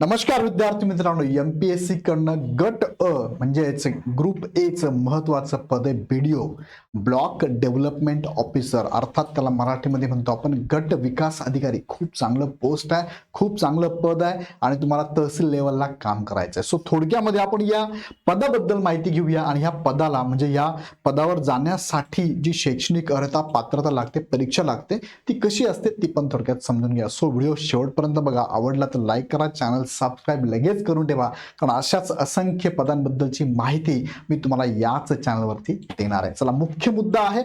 नमस्कार विद्यार्थी मित्रांनो एम पी एस सी कडनं गट अ म्हणजेच ग्रुप एचं महत्वाचं पद आहे बीडीओ ब्लॉक डेव्हलपमेंट ऑफिसर अर्थात त्याला मराठीमध्ये म्हणतो आपण गट विकास अधिकारी. खूप चांगलं पोस्ट आहे खूप चांगलं पद आहे आणि तुम्हाला तहसील लेवलला काम करायचं आहे सो थोडक्यामध्ये आपण या पदाबद्दल माहिती घेऊया आणि ह्या पदाला म्हणजे या पदावर जाण्यासाठी जी शैक्षणिक अर्हता पात्रता लागते परीक्षा लागते ती कशी असते ती पण थोडक्यात समजून घ्या. सो व्हिडिओ शेवटपर्यंत बघा. आवडला तर लाईक करा चॅनल सबस्क्राईब लगेच करून ठेवा. कारण अशाच असंख्य पदांबद्दलची माहिती मी तुम्हाला याच चॅनलवरती देणार आहे. चला मुख्य मुद्दा आहे.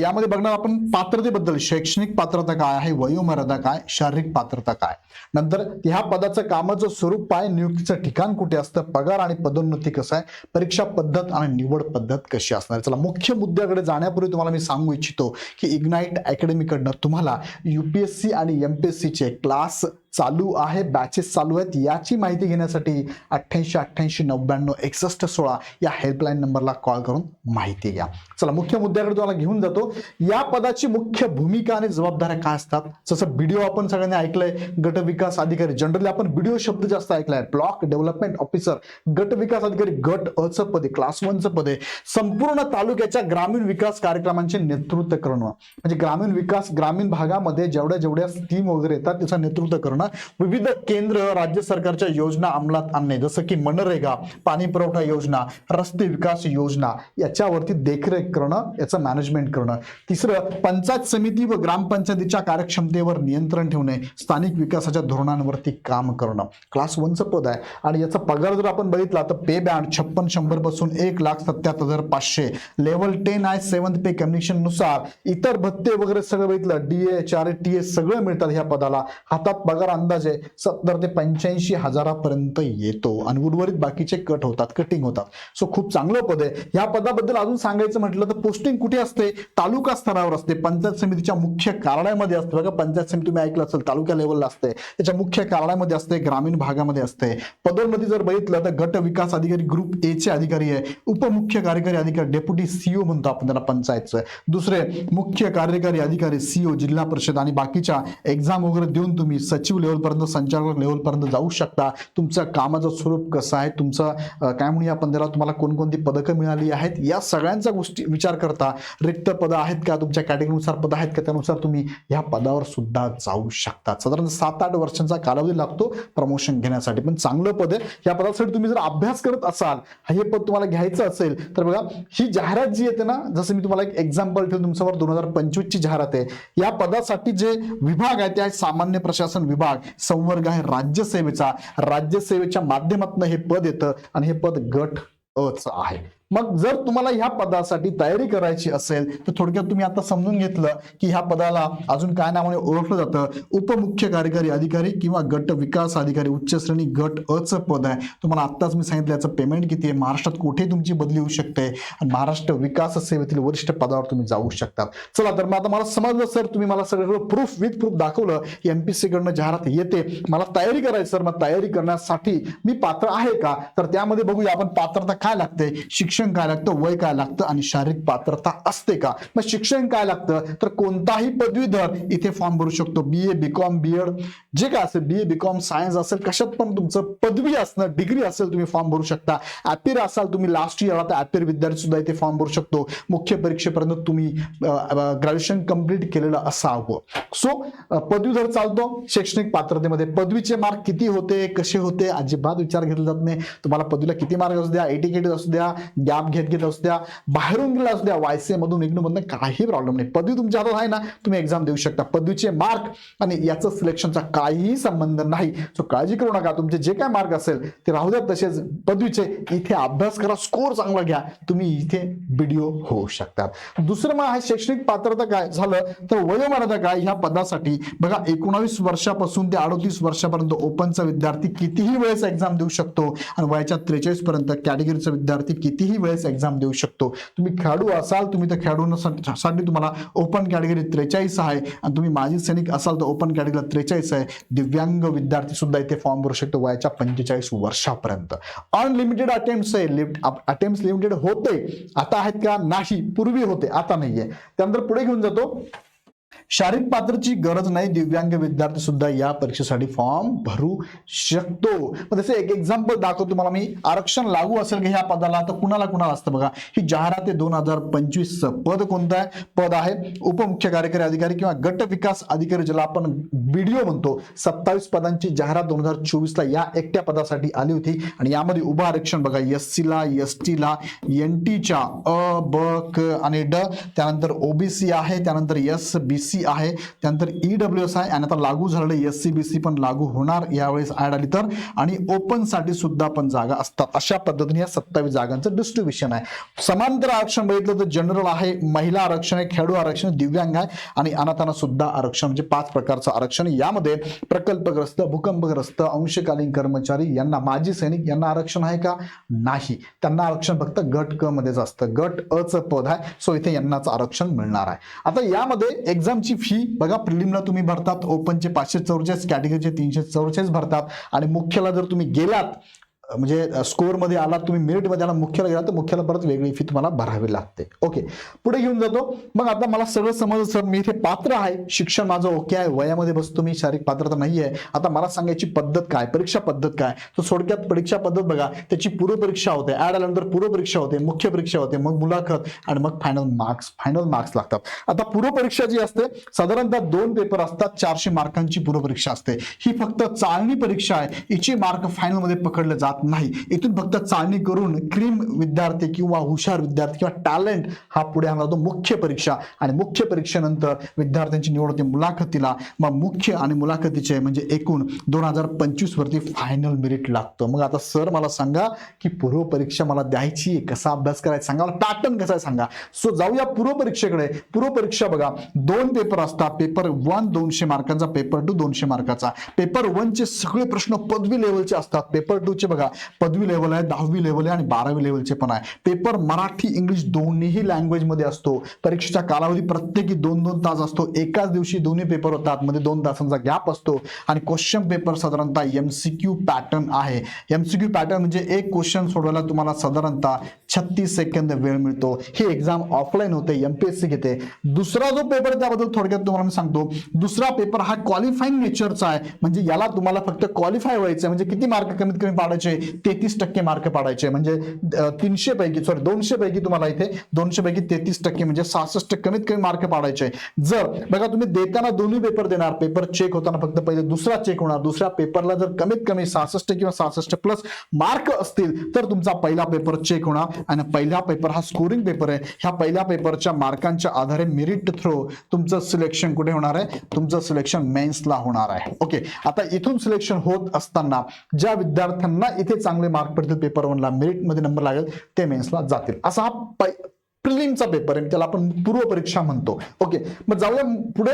यामध्ये बघणार आपण पात्रतेबद्दल. शैक्षणिक पात्रता काय आहे? वयोमर्यादा काय? शारीरिक पात्रता काय? नंतर ह्या पदाचं कामाचं स्वरूप आहे नियुक्तीचं ठिकाण कुठे असतं? पगार आणि पदोन्नती कसं आहे? परीक्षा पद्धत आणि निवड पद्धत कशी असणार? आहे? चला मुख्य मुद्द्याकडे जाण्यापूर्वी तुम्हाला मी सांगू इच्छितो की इग्नाईट अकॅडमीकडनं तुम्हाला युपीएससी आणि एमपीएससीचे क्लास चालू आहे. बॅचेस चालू आहेत. याची माहिती घेण्यासाठी अठ्ठ्याऐंशी अठ्ठ्याऐंशी नव्याण्णव एकसष्ट सोळा या हेल्पलाईन नंबरला कॉल करून माहिती घ्या. चला मुख्य मुद्द्याकडे तुम्हाला घेऊन जातो. या पदाची मुख्य भूमिका आणि जबाबदाऱ्या काय असतात? जसं बीडीओ आपण सगळ्यांनी ऐकलंय गट विकास अधिकारी. जनरली आपण बीडीओ शब्द जास्त ऐकलाय. ब्लॉक डेव्हलपमेंट ऑफिसर गट विकास अधिकारी गट अचं पद क्लास वनचं पद. संपूर्ण तालुक्याच्या ग्रामीण विकास कार्यक्रमांचे नेतृत्व करणं. म्हणजे ग्रामीण विकास ग्रामीण भागामध्ये जेवढ्या जेवढ्या स्कीम वगैरे येतात त्याचं नेतृत्व करणं विविध केंद्र राज्य सरकारच्या योजना अंमलात आणणे जसं की मनरेगा पाणी पुरवठा योजना रस्ते विकास योजना याच्यावरती देखरेख करणं याचं मॅनेजमेंट करणं. तिसरं पंचायत समिती व ग्रामपंचायतीच्या कार्यक्षमतेवर नियंत्रण ठेवणे स्थानिक विकासाच्या धोरणांवरती काम करणं. क्लास वनचं पद आहे. आणि याचा पगार जर आपण बघितला तर पे बँड छप्पन शंभरपासून एक लाख सत्याहत्तर हजार पाचशे. लेवल टेन आहे सेवन्थ पे कमिशननुसार. इतर भत्ते वगैरे सगळं बघितलं D H R T S सगळं मिळतात ह्या पदाला. हातात पगार अंदाजे सत्तर ते पंच्याऐंशी हजारापर्यंत येतो. आणि उर्वरित बाकीचे कट होतात कटिंग होतात. सो खूप चांगलं पद आहे. ह्या पदाबद्दल अजून सांगायचं म्हटलं तर पोस्टिंग कुठे असते? तालुका स्तरावर असते. पंचायत समितीच्या मुख्य कार्यालयामध्ये असते. बघा पंचायत समिती तुम्ही ऐकलं असेल तालुका लेवलला असते. त्याच्या मुख्य कार्यालयामध्ये असते ग्रामीण भागामध्ये असते. पदोन्नती जर बघितलं तर गट विकास अधिकारी ग्रुप ए चे अधिकारी आहे. उपमुख्य कार्यकारी अधिकारी डेप्युटी सीओ म्हणतो आपण त्याला पंचायतचं. दुसरे मुख्य कार्यकारी अधिकारी सीओ जिल्हा परिषद आणि बाकीच्या एक्झाम वगैरे देऊन तुम्ही सचिव एक्झिक्युटिव्ह लेवलपर्यंत संचालक लेवलपर्यंत जाऊ शकता. तुमचं कामाचं स्वरूप कसं आहे? तुमचं काय म्हणूया आपण त्याला? तुम्हाला कोणकोणती पदकं मिळाली आहेत? या सगळ्यांचा गोष्टी विचार करता. रिक्त पदं आहेत का? तुमच्या कॅटेगरीनुसार पदं आहेत का? त्यानुसार तुम्ही ह्या पदावर सुद्धा जाऊ शकता. साधारण सात आठ वर्षांचा कालावधी लागतो प्रमोशन घेण्यासाठी. पण चांगलं पद आहे. या पदासाठी तुम्ही जर अभ्यास करत असाल हे पद तुम्हाला घ्यायचं असेल तर बघा ही जाहिरात जी येते ना जसं मी तुम्हाला एक एक्झाम्पल ठेवून तुमच्यावर दोन हजार पंचवीसची जाहिरात आहे. या पदासाठी जे विभाग आहे ते आहे सामान्य प्रशासन विभाग. संवर्ग आहे राज्यसेवेचा. राज्यसेवेच्या माध्यमातून हे पद येतं आणि हे पद गट अच आहे. मग जर तुम्हाला ह्या पदासाठी तयारी करायची असेल तर थोडक्यात तुम्ही आता समजून घेतलं की ह्या पदाला अजून काय नावाने ओळखलं जातं. उपमुख्य कार्यकारी अधिकारी किंवा गट विकास अधिकारी उच्च श्रेणी गट अचं पद आहे. तुम्हाला आत्ताच मी सांगितलं याचं पेमेंट किती आहे? महाराष्ट्रात कुठे तुमची बदली होऊ शकते? आणि महाराष्ट्र विकास सेवेतील वरिष्ठ पदावर तुम्ही जाऊ शकतात. चला तर मग आता मला समजलं सर तुम्ही मला सगळं प्रूफ विथ प्रूफ दाखवलं की सी कडनं जाहिरात येते. मला तयारी करायची सर मग तयारी करण्यासाठी मी पात्र आहे का? तर त्यामध्ये बघूया आपण पात्रता काय लागते. शिक्षण शिक्षण काय लागतं? वय काय लागतं? आणि शारीरिक पात्रता असते का? मग शिक्षण काय लागतं? तर कोणताही पदवीधर इथे फॉर्म भरू शकतो. बी A B com B Ed जे काय असेल बी ए बी कॉम सायन्स असेल कशात पण तुमचं पदवी असणं डिग्री असेल तुम्ही फॉर्म भरू शकता. ऍपिर असाल तुम्ही लास्ट इयर आता ऍपिर विद्यार्थी सुद्धा इथे फॉर्म भरू शकतो. मुख्य परीक्षेपर्यंत तुम्ही ग्रॅज्युएशन कंप्लीट केलेलं असावं. सो पदवीधर चालतो. शैक्षणिक पात्रतेमध्ये पदवीचे मार्क किती होते? कसे होते? अजिबात विचार घेतला जात नाही. तुम्हाला पदवीला किती मार्क असू द्या? एटीकेटेड असू द्या? गॅप घेत घेत असू द्या बाहेरून गेला असू द्या वायसे मधून इग्नू मधून काही प्रॉब्लेम नाही. पदवी तुमच्या हातात आहे ना तुम्ही एक्झाम देऊ शकता. पदवीचे मार्क आणि याचं सिलेक्शनचा काहीही संबंध नाही. सो काळजी करू नका. तुमचे जे काय मार्क असेल ते राहू द्या. तसेच पदवीचे इथे अभ्यास करा स्कोर चांगला घ्या. तुम्ही इथे व्हिडिओ होऊ शकतात. दुसरं मग आहे शैक्षणिक पात्रता काय झालं तर वयोमर्यादा काय ह्या पदासाठी? बघा एकोणावीस वर्षापासून ते अडतीस वर्षापर्यंत ओपनचा विद्यार्थी कितीही वेळेस एक्झाम देऊ शकतो. आणि वयाच्या त्रेचाळीस पर्यंत कॅटेगरीचा विद्यार्थी कितीही वेळेस एक्झाम देऊ शकतो? तुम्ही खेळाडू असाल तुम्ही तर खेळाडूंसाठी तुम्हाला ओपन कॅटेगरी त्रेचाळीस आहे. आणि तुम्ही माजी सैनिक असाल तर ओपन कॅटेगरीला त्रेचाळीस आहे. दिव्यांग विद्यार्थी सुद्धा इथे फॉर्म भरू शकतो वयाच्या पंचेचाळीस वर्षापर्यंत. अनलिमिटेड अटेम्प्ट आहे. अटेम्प्ट लिमिटेड होते. आता आहेत का? नाही. पूर्वी होते. आता नाहीये. त्यानंतर पुढे घेऊन जातो. शारीरिक पात्रची गरज नाही दिव्यांग विद्यार्थी सुद्धा या परीक्षेसाठी फॉर्म भरू शकतो. मग तसे एक एक्झाम्पल दाखवतो तुम्हाला मी. आरक्षण लागू असेल का ह्या पदाला तर कुणाला कुणाला असतं बघा. ही जाहिरात आहे दोन हजार पंचवीस पद कोणतं आहे? पद आहे उपमुख्य कार्यकारी अधिकारी किंवा गट विकास अधिकारी ज्याला आपण व्हिडिओ म्हणतो. सत्तावीस पदांची जाहिरात दोन हजार चोवीसला या एकट्या पदासाठी आली होती. आणि यामध्ये उभं आरक्षण बघा एस सीला एस टी ला एन टीच्या अ ब क आणि ड. त्यानंतर ओबीसी आहे त्यानंतर एस बी सी आहे. त्यानंतर ईडब्ल्यू एस आहे आणि आता लागू झालेलं एस सी बी सी पण लागू होणार यावेळेस ऍड आली तर. आणि ओपनसाठी सुद्धा पण जागा असतात. अशा पद्धतीने या सत्तावीस जागांचं डिस्ट्रीब्युशन आहे. समांतर आरक्षण बघितलं तर जनरल आहे महिला आरक्षण आहे खेळाडू आरक्षण दिव्यांग आहे आणि अनाथांना सुद्धा आरक्षण म्हणजे पाच प्रकारचं आरक्षण. यामध्ये प्रकल्पग्रस्त भूकंपग्रस्त अंशकालीन कर्मचारी यांना माजी सैनिक यांना आरक्षण आहे का? नाही. त्यांना आरक्षण फक्त गट क मध्येच असतं. गट अ च पद आहे. सो इथे यांनाच आरक्षण मिळणार आहे. आता यामध्ये एक्झामची फी बघा प्रिलिमला तुम्ही भरतात ओपनचे पाचशे चौवेचाळीस कॅटेगरीचे तीनशे चौवेचाळीस भरतात. आणि मुख्यला जर तुम्ही गेलात म्हणजे स्कोअरमध्ये आला तुम्ही मेरिटमध्ये आला मुख्याला गेला तर मुख्याला परत वेगळी फी तुम्हाला भरावी लागते. ओके पुढे घेऊन जातो. मग आता मला सगळं समजलं सर मी इथे पात्र आहे. शिक्षण माझं ओके आहे. वयामध्ये बसतो मी शारीरिक पात्रता नाही आहे आता मला सांगायची पद्धत काय? परीक्षा पद्धत काय? तर थोडक्यात परीक्षा पद्धत बघा. त्याची पूर्वपरीक्षा होते. ऍड आल्यानंतर पूर्वपरीक्षा होते मुख्य परीक्षा होते मग मुलाखत आणि मग फायनल मार्क्स फायनल मार्क्स लागतात. आता पूर्वपरीक्षा जी असते साधारणतः दोन पेपर असतात चारशे मार्कांची पूर्वपरीक्षा असते. ही फक्त चालणी परीक्षा आहे. हिचे मार्क फायनलमध्ये पकडले जात नाही. इथून फक्त चालणी करून क्रीम विद्यार्थी किंवा हुशार विद्यार्थी किंवा टॅलेंट हा पुढे आणला जातो. मुख्य परीक्षा. आणि मुख्य परीक्षेनंतर विद्यार्थ्यांची निवड होते मुलाखतीला. मग मुख्य आणि मुलाखतीचे म्हणजे एकूण दोन हजार पंचवीस वरती फायनल मेरिट लागतं. मग आता सर मला सांगा की पूर्व परीक्षा मला द्यायची कसा अभ्यास करायचा सांगा. मला पॅटर्न कसा आहे सांगा. सो जाऊया पूर्व परीक्षेकडे. पूर्व परीक्षा बघा. दोन पेपर असतात. पेपर वन दोनशे मार्कांचा पेपर टू दोनशे मार्काचा पेपर वन चे सगळे प्रश्न पदवी लेवलचे असतात. पेपर टू चे बघा पदवी लेवल आहे दहावी लेवल आहे आणि बारावी लेवलचे पण आहे. पेपर मराठी इंग्लिश दोन्हीही लँग्वेजमध्ये असतो. परीक्षेचा कालावधी प्रत्येकी दोन दोन तास असतो. एकाच दिवशी दोन्ही पेपर होतात. मध्ये दोन तासांचा गॅप असतो. आणि क्वेश्चन पेपर साधारणतः एमसीक्यू पॅटर्न आहे. एमसीक्यू पॅटर्न म्हणजे एक क्वेश्चन सोडवायला तुम्हाला साधारणतः छत्तीस सेकंद वेळ मिळतो. ही एक्झाम ऑफलाईन होते एमपीएससी घेते. दुसरा जो पेपर त्याबद्दल थोडक्यात तुम्हाला मी सांगतो. दुसरा पेपर हा क्वालिफाईंग नेचरचा आहे. म्हणजे याला तुम्हाला फक्त क्वालिफाय व्हायचं म्हणजे किती मार्क कमीत कमी पाडायचे? तेहतीस टक्के मार्क पाडायचे. म्हणजे तीनशे पैकी सॉरी दोनशे पैकी तुम्हाला इथे दोनशे पैकी तेहतीस टक्के म्हणजे सहासष्ट कमीत कमी मार्क पाडायचे. जर बघा तुम्ही देताना दोन्ही पेपर देणार. पेपर चेक होताना फक्त पहिले दुसरा चेक होणार. दुसऱ्या पेपरला जर कमीत कमी सहासष्ट किंवा सहासष्ट प्लस मार्क असतील तर तुमचा पहिला पेपर चेक होणार. आणि पहिला पेपर हा स्कोरिंग पेपर आहे. ह्या पहिल्या पेपरच्या मार्कांच्या आधारे मेरिट थ्रो तुमचं सिलेक्शन कुठे होणार आहे? तुमचं सिलेक्शन मेन्सला होणार आहे. ओके आता इथून सिलेक्शन होत असताना ज्या विद्यार्थ्यांना इथे चांगले मार्क पडतील पेपर वनला मेरिटमध्ये नंबर लागेल ते मेन्सला जातील. असा हा प्रिलिमचा पेपर आहे. त्याला आपण पूर्व परीक्षा म्हणतो. ओके मग जाऊया पुढे.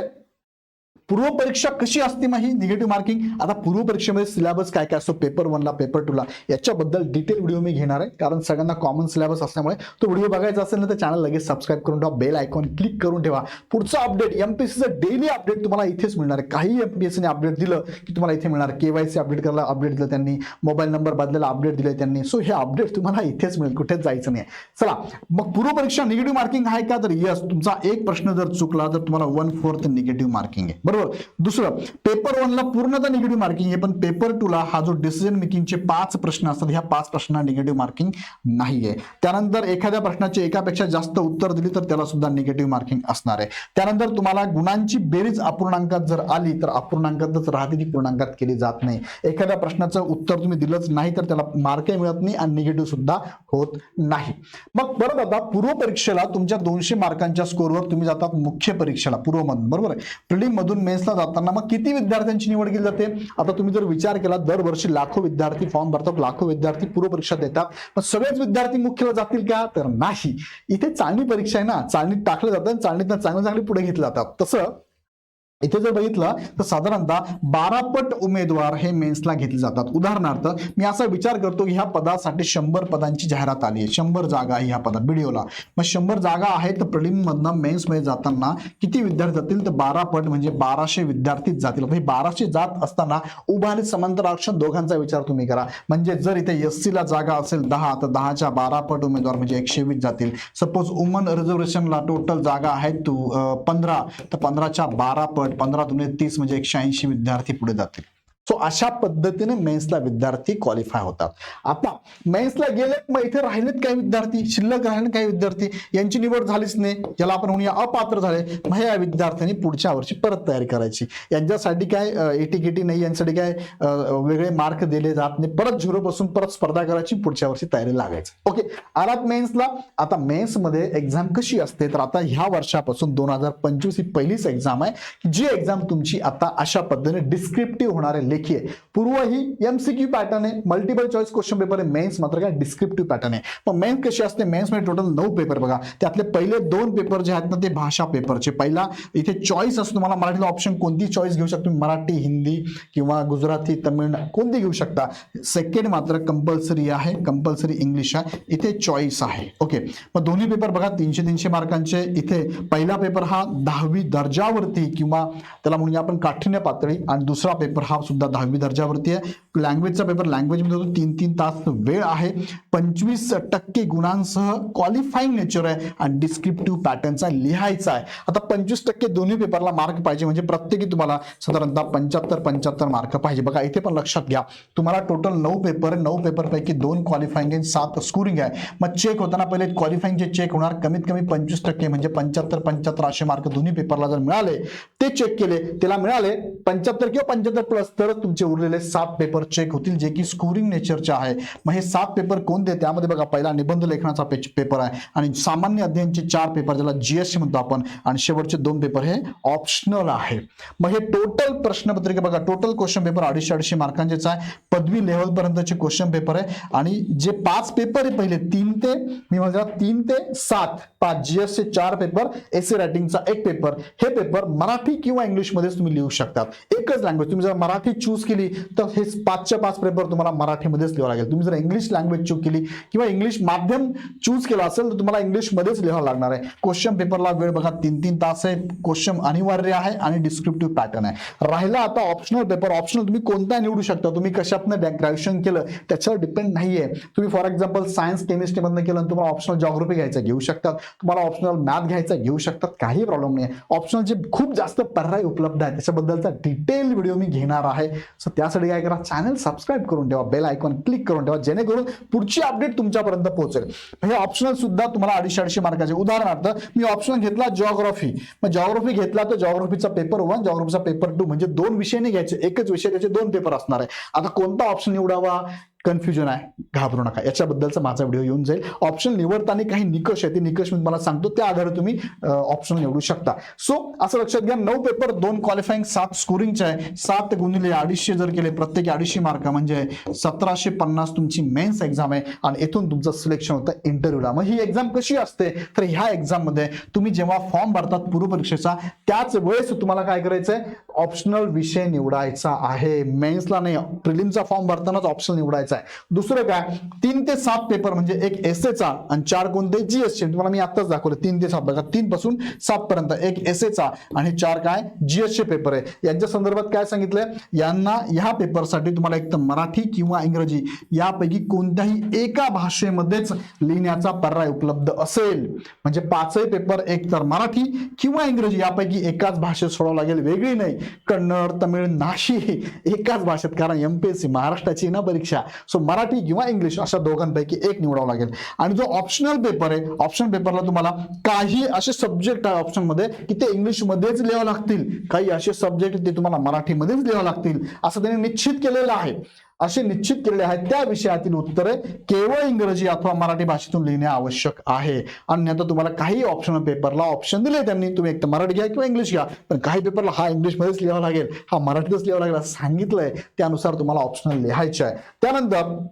पूर्व परीक्षा कशी असते मग ही निगेटिव्ह मार्किंग आता पूर्व परीक्षेमध्ये सिलेबस काय काय असतो? पेपर वनला पेपर टूला याच्याबद्दल डिटेल व्हिडिओ मी घेणार आहे. कारण सगळ्यांना कॉमन सिलेबस असल्यामुळे तो व्हिडिओ बघायचा असेल ना तर चॅनल लगेच सबस्क्राईब करून ठेवा. बेल आयकॉन क्लिक करून ठेवा. पुढचं अपडेट एमपीएससीचं डेली अपडेट तुम्हाला इथेच मिळणार आहे. काही एमपीएससीने अपडेट दिलं की तुम्हाला इथे मिळणार. केवायसी अपडेट करायला अपडेट दिलं त्यांनी. मोबाईल नंबर बदलायला अपडेट दिले त्यांनी. सो हे अपडेट तुम्हाला इथेच मिळेल. कुठेच जायचं नाही. चला. मग पूर्व परीक्षा निगेटिव्ह मार्किंग आहे का? तर यस तुमचा एक प्रश्न जर चुकला तर तुम्हाला वन फोर्थ निगेटिव्ह मार्किंग आहे. बरोबर. दुसरं पेपर वनला पूर्णतः निगेटिव्ह मार्किंग आहे पण पेपर टूला हा जो डिसिजन मेकिंगचे पाच प्रश्न असतात ह्या पाच प्रश्नांना निगेटिव्ह मार्किंग नाही आहे त्यानंतर एखाद्या प्रश्नाचे एकापेक्षा जास्त उत्तर दिली तर त्याला सुद्धा निगेटिव्ह मार्किंग असणार आहे. त्यानंतर तुम्हाला गुणांची बेरीज अपूर्णांकात जर आली तर अपूर्णांकातच राहते ती पूर्णांकात केली जात नाही. एखाद्या प्रश्नाचं उत्तर तुम्ही दिलंच नाही तर त्याला मार्कही मिळत नाही आणि निगेटिव्ह सुद्धा होत नाही. मग परत आता पूर्व परीक्षेला तुमच्या दोनशे मार्कांच्या स्कोरवर तुम्ही जातात मुख्य परीक्षेला पूर्वमधून बरोबर आहे? प्रिलिम मधून मेन्सला जाताना मग किती विद्यार्थ्यांची निवड केली जाते? आता तुम्ही जर विचार केला दरवर्षी लाखो विद्यार्थी फॉर्म भरतात लाखो विद्यार्थी पूर्वपरीक्षा देतात. पण सगळेच विद्यार्थी मुख्यला जातील का? तर नाही. इथे चांगली परीक्षा आहे ना चालणीत टाकलं जातं चालणीत चांगले चांगले पुढे घेतलं जातात. तसं इथे जर बघितलं तर साधारणतः बारा पट उमेदवार हे मेन्सला घेतले जातात. उदाहरणार्थ मी असा विचार करतो की ह्या पदासाठी शंभर पदांची जाहिरात आली आहे. शंभर जागा आहे ह्या पदात बीडीओला मग शंभर जागा आहेत तर प्रिलिम मधनं जाताना किती विद्यार्थी जातील? तर बारा पट म्हणजे बाराशे विद्यार्थीच जातील. हे बाराशे जात असताना उभा आणि समांतर आरक्षण दोघांचा विचार तुम्ही करा. म्हणजे जर इथे एस सीला जागा असेल दहा तर दहाच्या बारा पट उमेदवार म्हणजे एकशे वीस जातील. सपोज वुमन रिझर्वेशनला टोटल जागा आहेत तू पंधरा तर पंधराच्या बारा पट पंधरा दुने तीस म्हणजे एकशे ऐंशी विद्यार्थी पुढे जातील. सो अशा पद्धतीने मेन्सला विद्यार्थी क्वालिफाय होतात. आता मेन्सला गेले मग इथे राहिलेत काही विद्यार्थी शिल्लक राहिले काही विद्यार्थी यांची निवड झालीच नाही. ज्याला आपण म्हणूया अपात्र झाले. मग या विद्यार्थ्यांनी पुढच्या वर्षी परत तयारी करायची. यांच्यासाठी काय एटीकेटी नाही यांच्यासाठी काय वेगळे मार्क दिले जात नाही. परत झिरो पासून परत स्पर्धा करायची पुढच्या वर्षी तयारी लागायची. ओके आलात मेन्सला. आता मेन्समध्ये एक्झाम कशी असते? तर आता ह्या वर्षापासून दोन हजार पंचवीस ही पहिलीच एक्झाम आहे जी एक्झाम तुमची आता अशा पद्धतीने डिस्क्रिप्टिव्ह होणारे लेखी पूर्व ही एमसीक्यू पॅटर्न आहे मल्टिपल चॉईस क्वेश्चन पेपर आहे मेन्स मात्र काय डिस्क्रिप्टिव्ह पॅटर्न आहे मेन्स कशी असते? मेन्समध्ये टोटल नऊ पेपर बघा. त्यातले पहिले दोन पेपर जे आहेत ना ते भाषा पेपरचे पहिला इथे चॉईस असतो तुम्हाला मराठीला ऑप्शन कोणती चॉईस घेऊ शकतो? मराठी हिंदी किंवा गुजराती तमिळ कोणती घेऊ शकता? सेकंड मात्र कंपल्सरी आहे कंपल्सरी इंग्लिश आहे. इथे चॉईस आहे. ओके मग दोन्ही पेपर बघा तीनशे तीनशे मार्कांचे. इथे पहिला पेपर हा दहावी दर्जावरती किंवा त्याला म्हणूया आपण काठिण्य पातळी आणि दुसरा पेपर हा सुद्धा दहावी दर्जावरती आहे. लँग्वेजचा पेपर लँग्वेजमध्ये होतो. तीन तीन तास वेळ आहे. पंचवीस टक्के गुणांसह क्वालिफाईंग नेचर आहे आणि डिस्क्रिप्टिव्ह पॅटर्नचा लिहायचा आहे. आता पंचवीस टक्के दोन्ही पेपरला मार्क पाहिजे म्हणजे प्रत्येकी तुम्हाला साधारणतः पंच्याहत्तर पंच्याहत्तर मार्क पाहिजे. बघा इथे पण लक्षात घ्या. तुम्हाला टोटल नऊ पेपर नऊ पेपरपैकी दोन क्वालिफाईंग आणि सात स्कोरिंग आहे. मग चेक होताना पहिले क्वालिफाईंगचे चेक होणार कमीत कमी पंचवीस टक्के म्हणजे पंच्याहत्तर पंच्याहत्तर असे मार्क दोन्ही पेपरला जर मिळाले ते चेक केले त्याला मिळाले पंच्याहत्तर किंवा पंच्याहत्तर प्लस तर तरच तुमचे उरलेले सात पेपर चेक होतील जे की स्कोरिंग नेचरचे आहे. मग हे सात पेपर कोणते त्यामध्ये बघा पहिला निबंध लेखनाचा पे- पेपर आहे. आणि सामान्य अध्ययनचे चार पेपर ज्याला जीएससी म्हणतो आपण आणि शेवटचे दोन पेपर हे ऑप्शनल आहे. मग हे टोटल प्रश्नपत्रिका बघा टोटल क्वेश्चन पेपर अडीचशे अडीचशे मार्कांचेच आहे. पदवी लेवल पर्यंतचे क्वेश्चन पेपर आहे. आणि जे पाच पेपर आहे पहिले तीन ते मी म्हणजे तीन ते सात पाच जीएससी चार पेपर एसी रायटिंगचा एक पेपर हे पेपर मराठी किंवा इंग्लिशमध्येच तुम्ही लिहू शकतात. एकच लँग्वेज तुम्ही जर मराठी चूज केली तर हे पाचच्या पाच पेपर तुम्हाला मराठीमध्येच लिहावं लागेल. तुम्ही जर इंग्लिश लँग्वेज चूज केली किंवा इंग्लिश माध्यम चूज केलं असेल तर तुम्हाला इंग्लिशमध्येच लिहावं लागणार आहे. क्वेश्चन पेपरला वेळ बघा तीन तीन तास आहे. क्वेश्चन अनिवार्य आहे आणि डिस्क्रिप्टिव्ह पॅटर्न आहे. राहिला आता ऑप्शनल पेपर ऑप्शनल तुम्ही कोणता निवडू शकता. तुम्ही कशातनं ग्रॅज्युएशन केलं त्याच्यावर डिपेंड नाही आहे तुम्ही फॉर एक्झाम्पल सायन्स केमिस्ट्रीमधनं केलं आणि तुम्हाला ऑप्शनल जॉग्रफी घ्यायचं घेऊ शकतात. तुम्हाला ऑप्शनल मॅथ घ्यायचा घेऊ शकतात. काही प्रॉब्लेम नाही ऑप्शनल जे खूप जास्त पर्याय उपलब्ध आहे त्याच्याबद्दलचा डिटेल व्हिडिओ मी घेणार आहे. सो त्यासाठी काय करा चॅनल सबस्क्राईब करून ठेवा बेल आयकॉन क्लिक करून ठेवा जेणेकरून पुढची अपडेट तुमच्यापर्यंत पोहोचेल. हे ऑप्शनल सुद्धा तुम्हाला अडीचशे अडीचशे मार्काचे. उदाहरणार्थ मी ऑप्शनल घेतला जॉग्रॉफी मग जॉग्रॉफी घेतला तर जॉग्रफीचा पेपर वन जॉग्रफीचा पेपर टू म्हणजे दोन विषय नाही घ्यायचे एकच विषय त्याचे दोन पेपर असणार आहे. आता कोणता ऑप्शन निवडावा? कन्फ्युजन आहे. घाबरू नका. याच्याबद्दलचा माझा व्हिडिओ येऊन जाईल. ऑप्शन निवडताना काही निकष आहे ते निकष मी तुम्हाला सांगतो. त्या आधारे तुम्ही ऑप्शन निवडू शकता. सो असं लक्षात घ्या नऊ पेपर दोन क्वालिफाईंग सात स्कोरिंगचे आहे. सात गुणिले अडीचशे जर केले प्रत्येकी अडीचशे मार्क म्हणजे सतराशे पन्नास तुमची मेन्स एक्झाम आहे. आणि इथून तुमचं सिलेक्शन होतं इंटरव्ह्यूला मग ही एक्झाम कशी असते? तर ह्या एक्झाममध्ये तुम्ही जेव्हा फॉर्म भरतात पूर्व परीक्षेचा त्याच वेळेस तुम्हाला काय करायचंय? ऑप्शनल विषय निवडायचा आहे. मेन्सला नाही. प्रिलिमचा फॉर्म भरतानाच ऑप्शन निवडायचा आहे. दुसरं काय? तीन ते सात पेपर म्हणजे एक एस एचा आणि चार कोणते जीएसचे तुम्हाला मी आताच दाखवलं तीन ते सात बघा तीन पासून सात पर्यंत एक एसएचा आणि चार काय? जीएसचे पेपर आहे. यांच्या संदर्भात काय सांगितलंय? यांना ह्या पेपरसाठी तुम्हाला एक तर मराठी किंवा इंग्रजी यापैकी कोणत्याही एका भाषेमध्येच लिहिण्याचा पर्याय उपलब्ध असेल. म्हणजे पाचही पेपर एक तर मराठी किंवा इंग्रजी यापैकी एकाच भाषेत सोडावं लागेल. वेगळी नाही. कन्नड तमिळ नाशी एकाच भाषेत. कारण एमपीएससी महाराष्ट्राची ना परीक्षा. सो मराठी किंवा इंग्लिश अशा दोघांपैकी एक निवडावं लागेल. आणि जो ऑप्शनल पेपर आहे ऑप्शन पेपरला तुम्हाला काही असे सब्जेक्ट आहे ऑप्शनमध्ये की ते इंग्लिश मध्येच लिहावं लागतील. काही असे सब्जेक्ट ते तुम्हाला मराठीमध्येच लिहावं लागतील. असं त्यांनी निश्चित केलेलं आहे. असे निश्चित केलेले आहेत. त्या विषयातील उत्तरे केवळ इंग्रजी अथवा मराठी भाषेतून लिहिणे आवश्यक आहे. आणि तुम्हाला काही ऑप्शनल पेपरला ऑप्शन दिले त्यांनी तुम्ही एक तर मराठी घ्या किंवा इंग्लिश घ्या. पण काही पेपरला हा इंग्लिशमध्येच लिहावा लागेल हा मराठीतच लिहावा लागेल असं सांगितलंय. त्यानुसार तुम्हाला ऑप्शनल लिहायचं आहे. त्यानंतर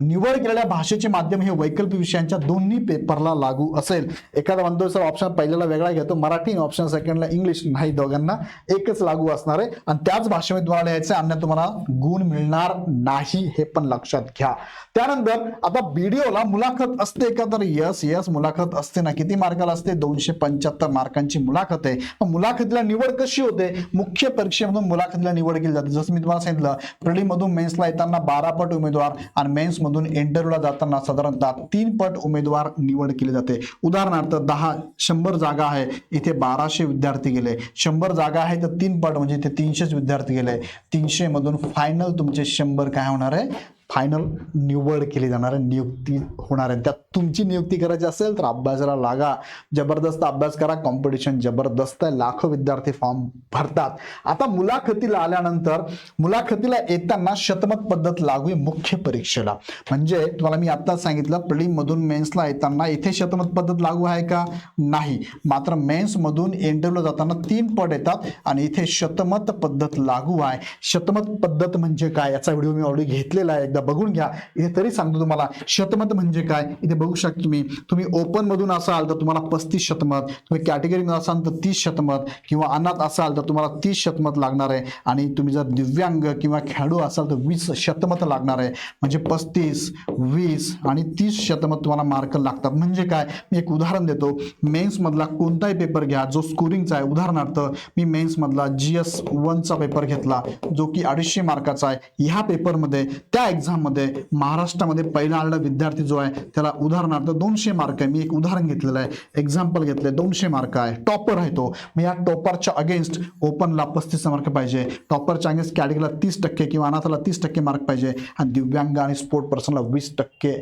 निवड केलेल्या भाषेचे माध्यम हे वैकल्पिक विषयांच्या दोन्ही पेपरला लागू असेल. एखादा म्हणतो सर ऑप्शन पहिल्याला वेगळा घेतो. मराठी ऑप्शन सेकंडला इंग्लिश नाही. दोघांना एकच लागू असणार आहे. आणि त्याच भाषेमध्ये तुम्हाला लिहायचं आहे, अन्य तुम्हाला गुण मिळणार नाही हे पण लक्षात घ्या. त्यानंतर आता बीडीओला मुलाखत असते का? तर यस यस मुलाखत असते ना. किती मार्काला असते? दोनशे पंच्याहत्तर मार्कांची मुलाखत आहे. मग मुलाखतीला निवड कशी होते? मुख्य परीक्षेमधून मुलाखतीला निवड केली जाते. जसं मी तुम्हाला सांगितलं प्रिलिम मधून मेन्सला येताना बारा पट उमेदवार आणि मेन्स मधून इंटरव्ह्यूला जाताना साधारणतः तीन पट उमेदवार निवड केली जाते. उदाहरणार्थ दहा शंभर जागा आहे. इथे बाराशे विद्यार्थी गेले. शंभर जागा आहे तर तीन पट म्हणजे इथे तीनशेच विद्यार्थी गेले. तीनशे मधून फायनल तुमचे शंभर काय होणार आहे? फायनल निवड केली जाणार आहे नियुक्ती होणार आहे. त्यात तुमची नियुक्ती करायची असेल तर अभ्यासाला लागा. जबरदस्त अभ्यास करा. कॉम्पिटिशन जबरदस्त आहे. लाखो विद्यार्थी फॉर्म भरतात. आता मुलाखतीला आल्यानंतर मुलाखतीला येताना शतमत पद्धत लागू आहे मुख्य परीक्षेला. म्हणजे तुम्हाला मी आत्ताच सांगितलं प्रिलिम मधून मेन्सला येताना इथे शतमत पद्धत लागू आहे का? नाही. मात्र मेन्समधून इंटरव्ह्यूला जाताना तीन पट येतात आणि इथे शतमत पद्धत लागू आहे. शतमत पद्धत म्हणजे काय? याचा व्हिडिओ मी ऑलरेडी घेतलेला आहे. एकदा बघून घ्या. इथे तरी सांगतो तुम्हाला शतमत म्हणजे काय? इथे बघू शकता तुम्ही. तुम्ही ओपन मधून असाल तर तुम्हाला पस्तीस शतमत तुम्ही कॅटेगरी असाल तर तीस शतमत किंवा अनाथ असाल तर तुम्हाला तीस शतमत लागणार आहे. आणि तुम्ही जर दिव्यांग किंवा खेळाडू असाल तर वीस शतमत लागणार आहे. म्हणजे पस्तीस वीस आणि तीस शतमत तुम्हाला मार्क लागतात. म्हणजे काय? मी एक उदाहरण देतो. मेन्स मधला कोणताही पेपर घ्या जो स्कोरिंगचा आहे. उदाहरणार्थ मी मेन्स मधला जी एस वनचा पेपर घेतला जो की अडीचशे मार्काचा आहे. ह्या पेपरमध्ये त्या एक्झाम एक्झाममध्ये महाराष्ट्रामध्ये पहिला आलेला विद्यार्थी जो आहे त्याला उदाहरणार्थ दोनशे मार्क आहे. मी एक उदाहरण घेतलेलं आहे. एक्झाम्पल घेतले दोनशे मार्क आहे. टॉपर आहे तो. मग या टॉपरच्या अगेन्स्ट ओपनला पस्तीस मार्क पाहिजे. टॉपरच्या अगेन्स्ट कॅटेगरीला तीस टक्के किंवा अनाथाला तीस टक्के मार्क पाहिजे. आणि दिव्यांग आणि स्पोर्ट पर्सनला वीस टक्के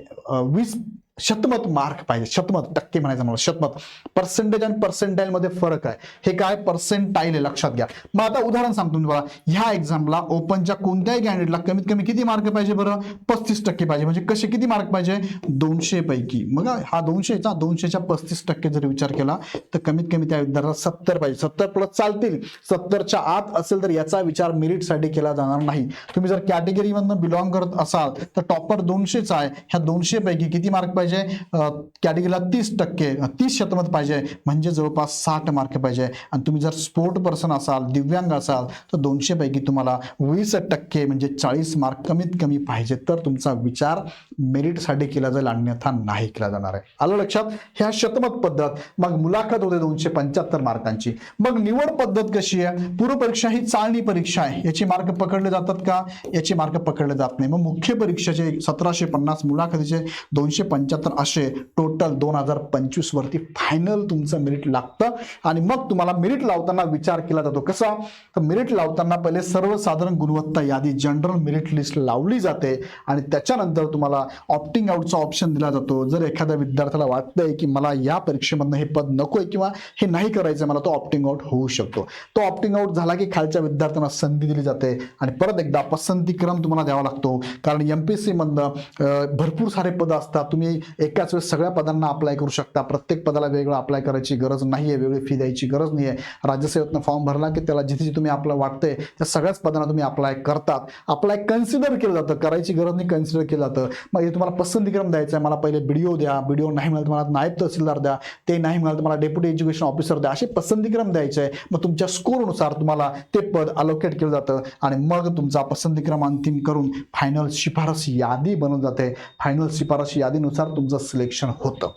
वीस शतमत मार्क पाहिजे. शतमत टक्के म्हणायचं मला. शतमत. पर्सेंटेज आणि पर्सेंटाईल मध्ये फरक आहे. हे काय? पर्सेंटाईल आहे. लक्षात घ्या. मग आता उदाहरण सांगतो तुम्हाला. ह्या एक्झामला ओपनच्या कोणत्याही कॅन्डिडेटला कमीत कमी किती मार्क पाहिजे बरं? पस्तीस टक्के पाहिजे. म्हणजे कसे किती मार्क पाहिजे? दोनशे पैकी. मग हा दोनशेचा दोनशेच्या पस्तीस टक्के जर विचार केला तर कमीत कमी त्या विद्यार्थ्याला सत्तर पाहिजे. सत्तर प्लस चालतील. सत्तरच्या आत असेल तर याचा विचार मेरिटसाठी केला जाणार नाही. तुम्ही जर कॅटेगरीमधनं बिलॉंग करत असाल तर टॉपर दोनशेचा आहे. ह्या दोनशे पैकी किती मार्क पाहिजे? पाहिजे कॅटेगरीला तीस टक्के तीस शतमत पाहिजे म्हणजे जवळपास साठ मार्क पाहिजे. आणि तुम्ही जर स्पोर्ट पर्सन असाल दिव्यांग असाल तर दोनशेपैकी तुम्हाला वीस टक्के म्हणजे चाळीस मार्क कमीत कमी पाहिजे. तर तुमचा विचार मेरिटसाठी केला जाईल अन्यथा नाही केला जाणार आहे. आलं लक्षात? ह्या शतमत पद्धत मग मुलाखत होते दोनशे पंच्याहत्तर मार्कांची मग निवड पद्धत कशी आहे? पूर्वपरीक्षा ही चालणी परीक्षा आहे. याचे मार्क पकडले जातात का? याचे मार्क पकडले जात नाही. मग मुख्य परीक्षेचे सतराशे पन्नास मुलाखतीचे दोनशे पंच्याहत्तर असे टोटल दोन हजार पंचवीस वरती फायनल तुमचं मेरिट लागतं. आणि मग तुम्हाला मेरिट लावताना विचार केला जातो. कसा? तर मेरिट लावताना पहिले सर्वसाधारण गुणवत्ता यादी जनरल मेरिट लिस्ट लावली जाते. आणि त्याच्यानंतर तुम्हाला ऑप्टिंग आउटचा ऑप्शन दिला जातो. जर एखाद्या विद्यार्थ्याला वाटतंय की मला या परीक्षेमधनं हे पद नकोय किंवा हे नाही करायचं मला तो ऑप्टिंग आउट होऊ शकतो. तो ऑप्टिंग आउट झाला की खालच्या विद्यार्थ्यांना संधी दिली जाते. आणि परत एकदा पसंतीक्रम तुम्हाला द्यावा लागतो. कारण एम मधनं सीमधनं भरपूर सारे पद असतात. तुम्ही एकाच वेळेस सगळ्या पदांना अप्लाय करू शकता. प्रत्येक पदाला वेगळं अप्लाय करायची गरज नाही आहे वेगळी फी द्यायची गरज नाही आहे राज्यसेवेतनं फॉर्म भरला की त्याला जिथे जिथे तुम्ही आपलं वाटतंय त्या सगळ्याच पदांना तुम्ही अप्लाय करतात. अप्लाय कन्सिडर केलं जातं. करायची गरज नाही कन्सिडर केलं जातं. मग हे तुम्हाला पसंतीक्रम द्यायचा आहे मला पहिले बीडीओ द्या. बीडीओ नाही मिळालं तुम्हाला नायब तहसीलदार द्या. ते नाही मिळालं तुम्हाला डेप्युटी एज्युकेशन ऑफिसर द्या. असे पसंतीक्रम द्यायचे आहे मग तुमच्या स्कोरनुसार तुम्हाला ते पद अलोकेट केलं जातं. आणि मग तुमचा पसंतीक्रम अंतिम करून फायनल शिफारस यादी बनवून जाते. फायनल शिफारस यादीनुसार तुमचं सिलेक्शन होतं.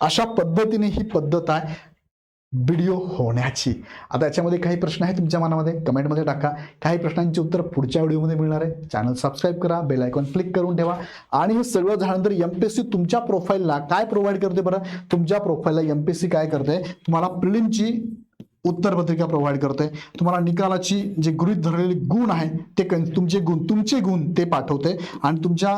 अशा पद्धतीने ही पद्धत आहे व्हिडिओ होण्याची. आता याच्यामध्ये काही प्रश्न आहे तुमच्या मनामध्ये? कमेंटमध्ये टाका. काही प्रश्नांची उत्तर पुढच्या व्हिडिओमध्ये मिळणार आहे. चॅनल सबस्क्राईब करा बेल आयकॉन क्लिक करून ठेवा. आणि हे सगळं झाल्यानंतर एम पी एस सी तुमच्या प्रोफाईलला काय प्रोव्हाइड करते बरं? तुमच्या प्रोफाईलला एम पी एस सी काय करते? तुम्हाला प्रिलिमची उत्तरपत्रिका प्रोव्हाइड करते तुम्हाला निकालाची जे गृहित धरलेले गुण आहे ते कन तुमचे गुण तुमचे गुण ते पाठवते आणि तुमच्या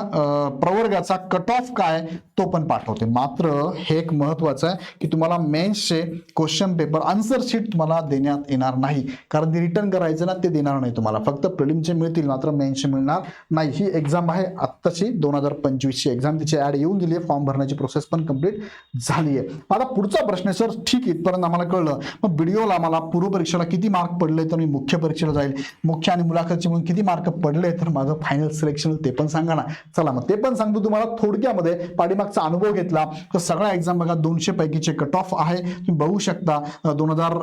प्रवर्गाचा कट ऑफ काय तो पण पाठवते मात्र हे एक महत्त्वाचं आहे की तुम्हाला मेन्सचे क्वेश्चन पेपर आन्सर शीट तुम्हाला देण्यात येणार नाही. कारण ते रिटर्न करायचं ना ते देणार नाही तुम्हाला. फक्त प्रिलिमचे मिळतील मात्र मेन्सचे मिळणार नाही. ही एक्झाम आहे आत्ताची दोन हजार पंचवीसची. एक्झाम तिची ॲड येऊन दिली आहे फॉर्म भरण्याची प्रोसेस पण कंप्लीट झाली आहे आता पुढचा प्रश्न सर ठीक आहे इथपर्यंत आम्हाला कळलं. मग व्हिडिओला चला मला पूर्व परीक्षेला किती मार्क पडले तर मी मुख्य परीक्षेला जाईल? मुख्य आणि मुलाखतचे म्हणून किती मार्क पडले तर माझं फायनल सिलेक्शन ते पण सांगा ना. चला मग ते पण सांगतो तुम्हाला थोडक्यामध्ये. पाठीमागचा अनुभव घेतला. तर सगळ्या एक्झाम बघा दोनशे पैकीचे कट ऑफ आहे. तुम्ही बघू शकता दोन हजार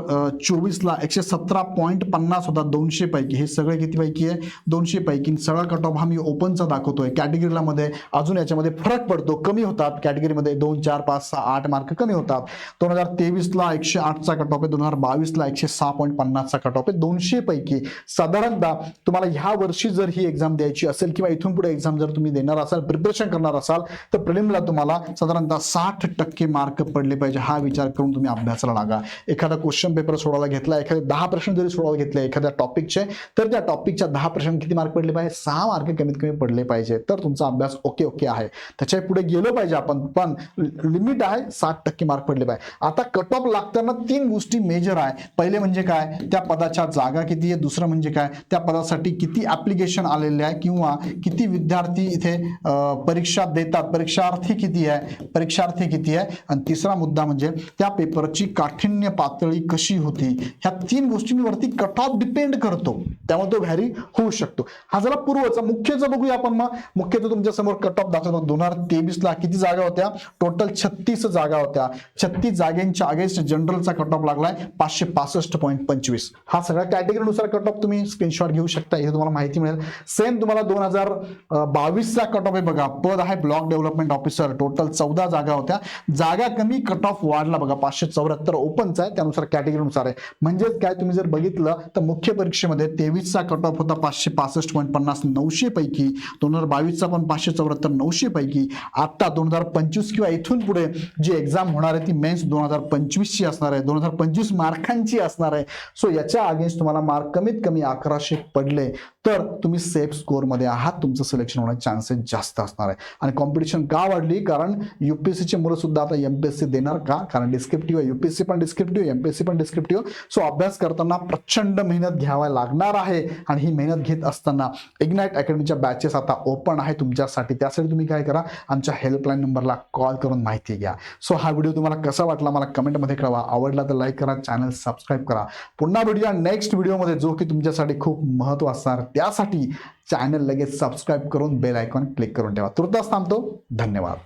चोवीसला एकशे सतरा पॉईंट पन्नास होता दोनशे पैकी. हे सगळे किती पैकी आहे? दोनशे पैकी. सगळा कट ऑफ हा मी ओपनचा दाखवतोय. कॅटेगरीला मध्ये अजून याच्यामध्ये फरक पडतो. कमी होतात. कॅटेगरीमध्ये दोन चार पाच सहा आठ मार्क कमी होतात. दोन हजार तेवीसला एकशे आठचा कट ऑफ आहे. दोन हजार सत्तावीसला एकशे सहा पॉईंट पन्नासचा कट ऑफ आहे. दोनशे पैकी साधारणतः तुम्हाला ह्या वर्षी जर ही एक्झाम द्यायची असेल किंवा इथून पुढे एक्झाम जर तुम्ही देणार असाल प्रिपरेशन करणार असाल तर प्रिलिमला तुम्हाला साधारणतः साठ टक्के मार्क पडले पाहिजे. हा विचार करून तुम्ही अभ्यासाला लागा. एखादा क्वेश्चन पेपर सोडायला घेतला एखाद्या दहा प्रश्न जरी सोडायला घेतले एखाद्या टॉपिकचे तर त्या टॉपिकच्या दहा प्रश्न किती मार्क पडले पाहिजे? सहा मार्क कमीत कमी पडले पाहिजे. तर तुमचा अभ्यास ओके ओके आहे. त्याच्या पुढे गेलो पाहिजे आपण पण लिमिट आहे साठ टक्के मार्क पडले पाहिजे. आता कट ऑफ लागताना तीन गोष्टी मेजर काय? पहिले म्हणजे काय? त्या पदाच्या जागा किती आहे? दुसरं म्हणजे काय? त्या पदासाठी किती ऍप्लिकेशन आलेले आहे? किंवा किती विद्यार्थी इथे परीक्षा देतात? परीक्षार्थी किती आहे? परीक्षार्थी किती आहे? आणि तिसरा मुद्दा म्हणजे त्या पेपरची काठिण्य पातळी कशी होती? ह्या तीन गोष्टींवरती कट ऑफ डिपेंड करतो. त्यामुळे तो व्हॅरी होऊ शकतो. हा जरा पूर्वचा मुख्यचा बघूया आपण मग. मुख्यतः तुमच्यासमोर कट ऑफ दाखवतो. दोन हजार तेवीस ला किती जागा होत्या? टोटल छत्तीस जागा होत्या. छत्तीस जागेंच्या अगेन्स्ट जनरलचा कट ऑफ लागलाय. पाचशे पासष्ट पॉईंट पंचवीस. हा सगळ्या कॅटेगरीनुसार कट ऑफ तुम्ही स्क्रीनशॉट घेऊ शकता इथे तुम्हाला माहिती मिळेल. सेम तुम्हाला दोन हजार बावीसचा कट ऑफ आहे बघा. पद आहे ब्लॉक डेव्हलपमेंट ऑफिसर टोटल चौदा जागा होत्या. जागा कमी कट ऑफ वाढला बघा. पाचशे चौऱ्याहत्तर ओपनचा आहे त्यानुसार कॅटेगरीनुसार आहे. म्हणजेच काय तुम्ही जर बघितलं तर मुख्य परीक्षेमध्ये तेवीसचा कट ऑफ होता पाचशे पासष्ट पॉईंट पन्नास नऊशे पैकी. दोन हजार बावीसचा पण पाचशे चौऱ्याहत्तर नऊशे पैकी. आत्ता दोन हजार पंचवीस किंवा इथून पुढे जी एक्झाम होणार आहे ती मेन्स दोन हजार पंचवीसची असणार आहे. दोन हजार पंचवीस मार्क मार्कांची असणार आहे. सो याच्या अगेन्स्ट तुम्हाला मार्क कमीत कमी अकराशे पडले तर तुम्ही सेफ स्कोअरमध्ये आहात. तुमचं सिलेक्शन होण्याचे चान्सेस जास्त असणार आहे. आणि कॉम्पिटिशन का वाढली? कारण युपीएससीचे मुलं सुद्धा आता एमपीएससी देणार का? कारण डिस्क्रिप्टिव्ह युपीएससी पण डिस्क्रिप्टिव्ह एमपीएससी पण डिस्क्रिप्टिव्ह सो अभ्यास करताना प्रचंड मेहनत घ्यावा लागणार आहे. आणि ही मेहनत घेत असताना इग्नाईट अकॅडमीच्या बॅचेस आता ओपन आहे तुमच्यासाठी. त्यासाठी तुम्ही काय करा? आमच्या हेल्पलाईन नंबरला कॉल करून माहिती घ्या. सो हा व्हिडिओ तुम्हाला कसा वाटला? मला कमेंटमध्ये कळवा. आवडला तर लाईक करा. चॅनल सबस्क्राईब करा. पुन्हा भेटूया नेक्स्ट व्हिडिओमध्ये जो की तुमच्यासाठी खूप महत्त्व असणार त्यासाठी चॅनल लगेच सबस्क्राईब करून बेल आयकॉन क्लिक करून ठेवा. तुर्तास थांबतो. धन्यवाद.